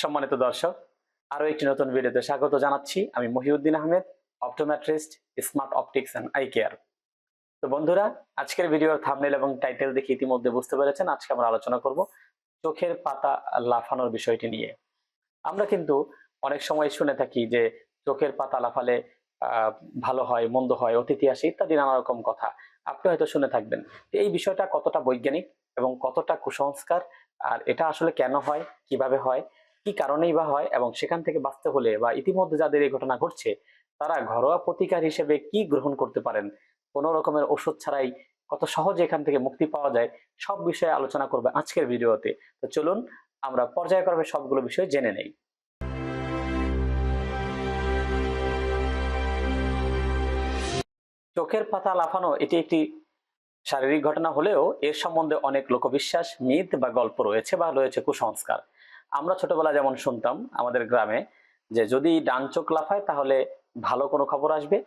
সম্মানিত দর্শক আরও একটি নতুন ভিডিওতে স্বাগত জানাচ্ছি আমি Mohiuddin Ahmed, optometrist, smart optics and eye care. তো বন্ধুরা, আজকের ভিডিওর থামনেল এবং টাইটেল দেখে ইতিমধ্যে বুঝতে পেরেছেন, আজকে আমরা আলোচনা করব চোখের পাতা লাফানোর বিষয়টি নিয়ে। আমরা কিন্তু অনেক সময় শুনে থাকি যে চোখের পাতা লাফালে ভালো হয়, মন্দ হয়, অতিথি আসে ইত্যাদি নানা রকম কথা। আপনি হয়তো শুনে থাকবেন। এই বিষয়টা কতটা বৈজ্ঞানিক এবং কতটা কুসংস্কার, আর এটা আসলে কেন হয়, কীভাবে হয় কি কারণেই বা হয় এবং সেখান থেকে বাঁচতে হলে বা ইতিমধ্যে যাদের এই ঘটনা ঘটছে, তারা ঘরোয়া প্রতিকার হিসেবে কি গ্রহণ করতে পারেন? কোনো রকমের ওষুধ ছাড়াই কত সহজে এখান থেকে মুক্তি পাওয়া যায়, সব বিষয়ে আলোচনা করবে আজকের ভিডিওতে। তো চলুন, আমরা পর্যায়ক্রমে সবগুলো বিষয় জেনে নেই। চোখের পাতা লাফানো এটি একটি শারীরিক ঘটনা হলেও এর সম্বন্ধে অনেক লোকবিশ্বাস, মিথ বা গল্প রয়েছে বা রয়েছে কুসংস্কার। আমরা ছোটবেলা যেমন শুনতাম আমাদের গ্রামে যে যদি ডান চোখ লাফায় তাহলে ভালো কোনো খবর আসবে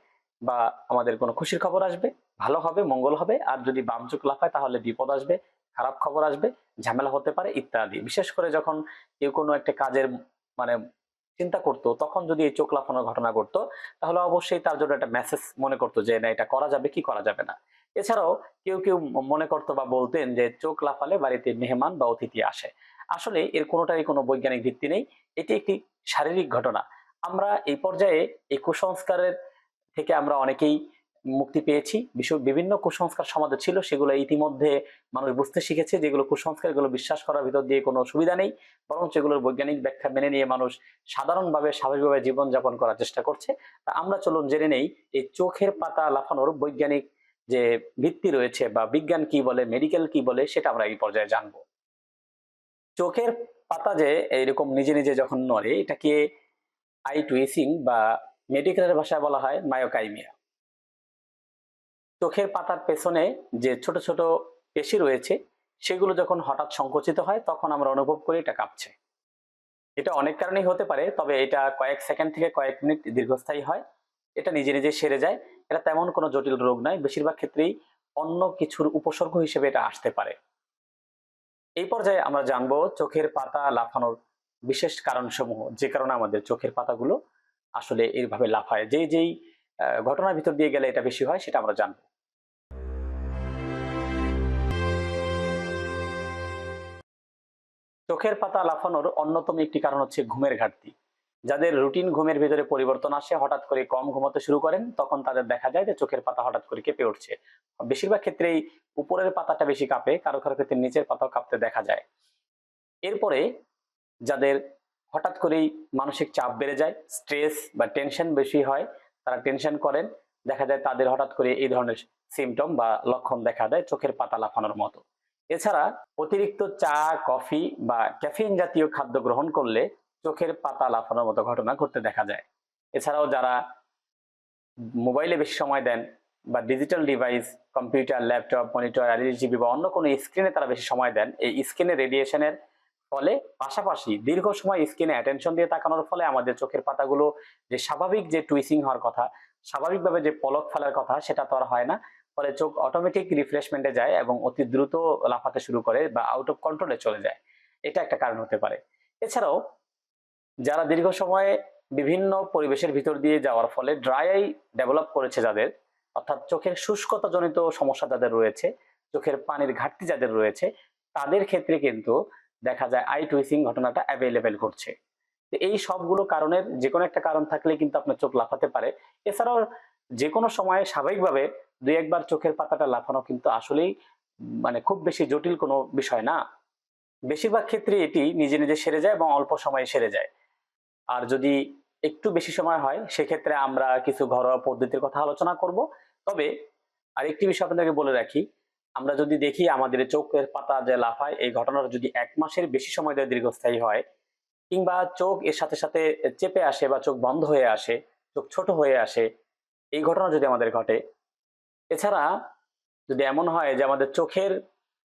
বা আমাদের কোনো খুশির খবর আসবে, ভালো হবে, মঙ্গল হবে। আর যদি বাম চোখ লাফায় তাহলে বিপদ আসবে, খারাপ খবর আসবে, ঝামেলা হতে পারে ইত্যাদি। বিশেষ করে যখন কেউ কোনো একটা কাজের মানে চিন্তা করতো, তখন যদি এই চোখ লাফানোর ঘটনা ঘটতো, তাহলে অবশ্যই তার জন্য একটা মেসেজ মনে করতো যে, না, এটা করা যাবে কি করা যাবে না? এছাড়াও কেউ কেউ মনে করতো বা বলতেন যে, চোখ লাফালে বাড়িতে মেহমান বা অতিথি আসে। আসলে এর কোনোটারই কোনো বৈজ্ঞানিক ভিত্তি নেই। এটি একটি শারীরিক ঘটনা। আমরা এই পর্যায়ে এই কুসংস্কারের থেকে আমরা অনেকেই মুক্তি পেয়েছি। বিশ্ব বিভিন্ন কুসংস্কার সমাজে ছিল, সেগুলো ইতিমধ্যে মানুষ বুঝতে শিখেছে, যেগুলো কুসংস্কার এগুলো বিশ্বাস করার ভিতর দিয়ে কোনো সুবিধা নেই, বরং সেগুলোর বৈজ্ঞানিক ব্যাখ্যা মেনে নিয়ে মানুষ সাধারণভাবে স্বাভাবিকভাবে জীবনযাপন করার চেষ্টা করছে। তা আমরা চলুন জেনে নেই, এই চোখের পাতা লাফানোর বৈজ্ঞানিক যে ভিত্তি রয়েছে বা বিজ্ঞান কি বলে, মেডিকেল কি বলে, সেটা আমরা এই পর্যায়ে জানব। চোখের পাতা যে এইরকম নিজে নিজে যখন নড়ে, এটাকে আই টুইসিং বা মেডিকেলের ভাষায় বলা হয় মায়োকাইমিয়া। চোখের পাতার পেছনে যে ছোট ছোট পেশি রয়েছে, সেগুলো যখন হঠাৎ সংকুচিত হয়, তখন আমরা অনুভব করি এটা কাঁপছে। এটা অনেক কারণেই হতে পারে, তবে এটা কয়েক সেকেন্ড থেকে কয়েক মিনিট দীর্ঘস্থায়ী হয়। এটা নিজে নিজে সেরে যায়। এটা তেমন কোনো জটিল রোগ নয়। বেশিরভাগ ক্ষেত্রেই অন্য কিছুর উপসর্গ হিসেবে এটা আসতে পারে। এই পর্যায়ে আমরা জানব চোখের পাতা লাফানোর বিশেষ কারণসমূহ, যে কারণে আমাদের চোখের পাতাগুলো আসলে এইভাবে লাফায়। যেই যেই ঘটনার ভিতর দিয়ে গেলে এটা বেশি হয়, সেটা আমরা জানব। চোখের পাতা লাফানোর অন্যতম একটি কারণ হচ্ছে ঘুমের ঘাটতি। যাদের রুটিন ঘুমের ভিতরে পরিবর্তন আসে, হঠাৎ করে কম ঘুমাতে শুরু করেন, তখন তাদের দেখা যায় যে চোখের পাতা হঠাৎ করে কেঁপে উঠছে। বেশিরভাগ ক্ষেত্রেই উপরের পাতাটা বেশি কাঁপে, কারও কারও ক্ষেত্রে নিচের পাতাও কাঁপতে দেখা যায়। এরপরে যাদের হঠাৎ করেই মানসিক চাপ বেড়ে যায়, স্ট্রেস বা টেনশন বেশি হয়, তারা টেনশন করেন, দেখা যায় তাদের হঠাৎ করে এই ধরনের সিমটম বা লক্ষণ দেখা দেয় চোখের পাতা লাফানোর মতো। এছাড়া অতিরিক্ত চা, কফি বা ক্যাফিন জাতীয় খাদ্য গ্রহণ করলে চোখের পাতা লাফানোর মতো ঘটনা ঘটতে দেখা যায়। এছাড়াও যারা মোবাইলে বেশি সময় দেন বা digital device computer laptop monitor LED বা অন্য কোনো স্ক্রিনে তারা বেশি সময় দেন, এই স্ক্রিনে রেডিয়েশনের ফলে পাশাপাশি দীর্ঘ সময় স্ক্রিনে অ্যাটেনশন দিয়ে তাকানোর ফলে আমাদের চোখের পাতাগুলো যে স্বাভাবিক যে টুইসিং হওয়ার কথা, স্বাভাবিকভাবে যে পলক ফেলার কথা সেটা তো আর হয় না। ফলে চোখ অটোমেটিক রিফ্রেশমেন্টে যায় এবং অতি দ্রুত লাফাতে শুরু করে বা আউট অফ কন্ট্রোলে চলে যায়। এটা একটা কারণ হতে পারে। এছাড়াও যারা দীর্ঘ সময়ে বিভিন্ন পরিবেশের ভিতর দিয়ে যাওয়ার ফলে ড্রাই আই ডেভেলপ করেছে যাদের, অর্থাৎ চোখের শুষ্কতা জনিত সমস্যা যাদের রয়েছে, চোখের পানির ঘাটতি যাদের রয়েছে, তাদের ক্ষেত্রে কিন্তু দেখা যায় আই টুইসিং ঘটনাটা অ্যাভেলেবেল করছে এই সবগুলো কারণের যে কোনো একটা কারণ থাকলে কিন্তু আপনার চোখ লাফাতে পারে। এছাড়াও যে কোনো সময়ে স্বাভাবিকভাবে দুই একবার চোখের পাতাটা লাফানো কিন্তু আসলেই মানে খুব বেশি জটিল কোনো বিষয় না। বেশিরভাগ ক্ষেত্রে এটি নিজে নিজে সেরে যায় এবং অল্প সময়ে সেরে যায়। আর যদি একটু বেশি সময় হয়, সেক্ষেত্রে আমরা কিছু ঘরোয়া পদ্ধতির কথা আলোচনা করব। তবে আরেকটি বিষয় আপনাদেরকে বলে রাখি, আমরা যদি দেখি আমাদের চোখের পাতা যে লাফায়, এই ঘটনাটা যদি এক মাসের বেশি সময় ধরে দীর্ঘস্থায়ী হয় কিংবা চোখ এর সাথে সাথে চেপে আসে বা চোখ বন্ধ হয়ে আসে, চোখ ছোট হয়ে আসে, এই ঘটনা যদি আমাদের ঘটে, এছাড়া যদি এমন হয় যে আমাদের চোখের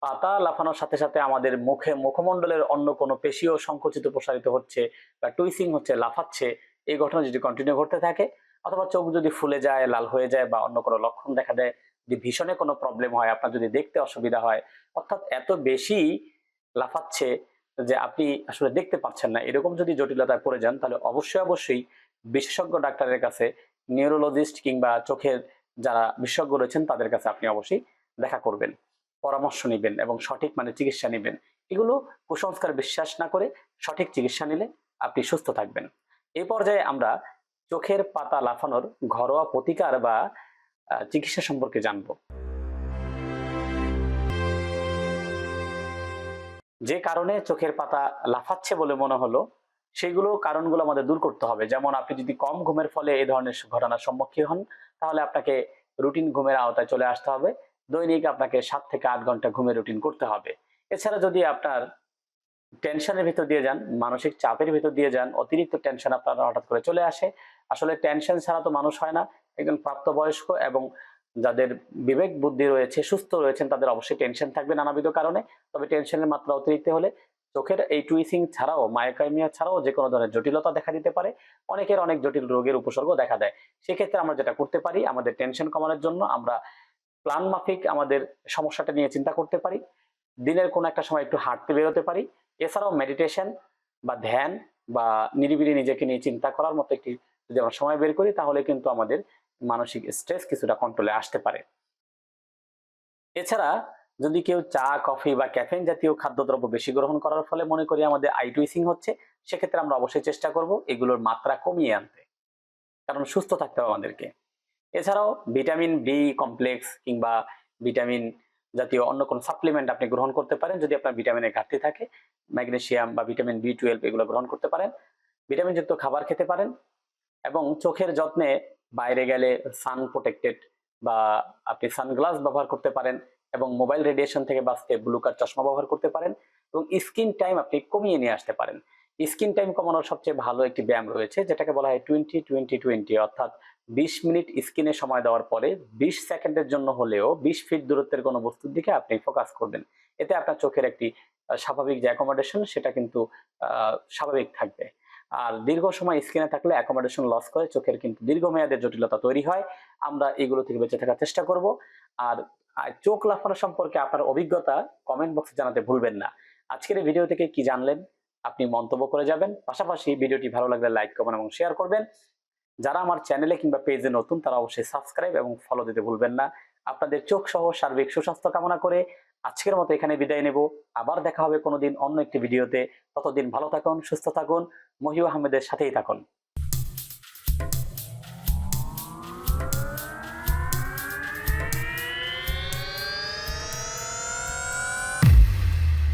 পাতা লাফানোর সাথে সাথে আমাদের মুখে মুখমণ্ডলের অন্য কোনো পেশিও সংকুচিত প্রসারিত হচ্ছে বা টুইসিং হচ্ছে, লাফাচ্ছে, এই ঘটনা যদি কন্টিনিউ ঘটতে থাকে অথবা চোখ যদি ফুলে যায়, লাল হয়ে যায় বা অন্য কোনো লক্ষণ দেখা দেয় যদি ভীষণে কোনো প্রবলেম হয়, আপনার যদি দেখতে অসুবিধা হয়, অর্থাৎ এত বেশি লাফাচ্ছে যে আপনি আসলে দেখতে পাচ্ছেন না। এরকম যদি জটিলতায় পড়ে যান তাহলে অবশ্যই অবশ্যই বিশেষজ্ঞ ডাক্তারের কাছে নিউরোলজিস্ট কিংবা চোখের যারা বিশেষজ্ঞ রয়েছেন তাদের কাছে আপনি অবশ্যই দেখা করবেন। পরামর্শ নেবেন এবং সঠিক মানে চিকিৎসা নেবেন। এগুলো কুসংস্কার বিশ্বাস না করে সঠিক চিকিৎসা নিলে আপনি সুস্থ থাকবেন। এই পর্যায়ে আমরা চোখের পাতা লাফানোর ঘরোয়া প্রতিকার বা চিকিৎসা সম্পর্কে জানব। যে কারণে চোখের পাতা লাফাচ্ছে বলে মনে হলো সেগুলো কারণগুলো আমাদের দূর করতে হবে। যেমন আপনি যদি কম ঘুমের ফলে এই ধরনের ঘটনার সম্মুখীন হন, তাহলে আপনাকে রুটিন ঘুমের আওতায় চলে আসতে হবে। দৈনিক আপনাকে সাত থেকে আট ঘণ্টা ঘুমের রুটিন করতে হবে। এছাড়া যদি আপনার টেনশনের ভিতর দিয়ে যান, মানসিক চাপের ভিতর দিয়ে যান, অতিরিক্ত টেনশন আপনার হঠাৎ করে চলে আসে। আসলে টেনশন ছাড়া তো মানুষ হয় না। একজন প্রাপ্তবয়স্ক এবং যাদের বিবেক বুদ্ধি রয়েছে, সুস্থ রয়েছেন, তাদের অবশ্যই টেনশন থাকবে নানাবিধ কারণে। তবে টেনশনের মাত্রা অতিরিক্ত হলে চোখের এই টুইসিং ছাড়াও মায়োকাইমিয়া ছাড়াও যে কোনো ধরনের জটিলতা দেখা দিতে পারে। অনেকের অনেক জটিল রোগের উপসর্গ দেখা দেয়। সেক্ষেত্রে আমরা যেটা করতে পারি, আমাদের টেনশন কমানোর জন্য আমরা প্ল্যান মাফিক আমাদের সমস্যাটা নিয়ে চিন্তা করতে পারি। দিনের কোনো একটা সময় একটু হাঁটতে বেরোতে পারি। এছাড়াও মেডিটেশন বা ধ্যান বা নিরিবিলি নিজেকে নিয়ে চিন্তা করার মতো একটি যদি আমরা সময় বের করি, তাহলে কিন্তু আমাদের মানসিক স্ট্রেস কিছুটা কন্ট্রোলে আসতে পারে। এছাড়া যদি কেউ চা কফি বা ক্যাফেইন জাতীয় খাদ্যদ্রব্য বেশি গ্রহণ করার ফলে মনে করি আমাদের আই টুইসিং হচ্ছে, সেক্ষেত্রে আমরা অবশ্যই চেষ্টা করব এগুলোর মাত্রা কমিয়ে আনতে। কারণ সুস্থ থাকতে হবে আমাদেরকে। এছাড়াও ভিটামিন বি কমপ্লেক্স কিংবা ভিটামিন জাতীয় অন্য কোনো সাপ্লিমেন্ট আপনি গ্রহণ করতে পারেন যদি আপনার ভিটামিনের ঘাটতি থাকে। ম্যাগনেশিয়াম বা ভিটামিন বি টুয়েলভ এগুলো গ্রহণ করতে পারেন। ভিটামিনযুক্ত খাবার খেতে পারেন এবং চোখের যত্নে বাইরে গেলে সান প্রোটেক্টেড বা আপনি সানগ্লাস ব্যবহার করতে পারেন এবং মোবাইল রেডিয়েশন থেকে বাঁচতে ব্লু কার চশমা ব্যবহার করতে পারেন এবং স্ক্রিন টাইম আপনি কমিয়ে নিয়ে আসতে পারেন। স্ক্রিন টাইম কমানোর সবচেয়ে ভালো একটি ব্যায়াম রয়েছে যেটাকে বলা হয় টোয়েন্টি টোয়েন্টি টোয়েন্টি অর্থাৎ বিশ মিনিট স্ক্রিনে সময় দেওয়ার পরে বিশ সেকেন্ডের জন্য হলেও বিশ ফিট দূরত্বের কোনো বস্তুর দিকে আপনি ফোকাস করবেন। এতে আপনার চোখের একটি স্বাভাবিক যে অ্যাকোমোডেশন সেটা কিন্তু স্বাভাবিক থাকবে। আর দীর্ঘ সময় স্ক্রিনে থাকলে অ্যাকোমোডেশন লস করে চোখের কিন্তু দীর্ঘমেয়াদের জটিলতা তৈরি হয়। আমরা এগুলো থেকে বেঁচে থাকার চেষ্টা করব। আর আর চোখ লাফানো সম্পর্কে আপনার অভিজ্ঞতা কমেন্ট বক্সে জানাতে ভুলবেন না। আজকের এই ভিডিও থেকে কি জানলেন? আপনি মন্তব্য করে যাবেন। পাশাপাশি ভিডিওটি ভালো লাগলে লাইক করবেন এবং শেয়ার করবেন। যারা আমার চ্যানেলে কিংবা পেজে নতুন, তারা অবশ্যই সাবস্ক্রাইব এবং ফলো দিতে ভুলবেন না। আপনাদের চোখ সহ সার্বিক সুস্বাস্থ্য কামনা করে আজকের মতো এখানে বিদায় নেব। আবার দেখা হবে কোনোদিন অন্য একটি ভিডিওতে ততদিন ভালো থাকুন, সুস্থ থাকুন। মহিউ আহমেদের সাথেই থাকুন।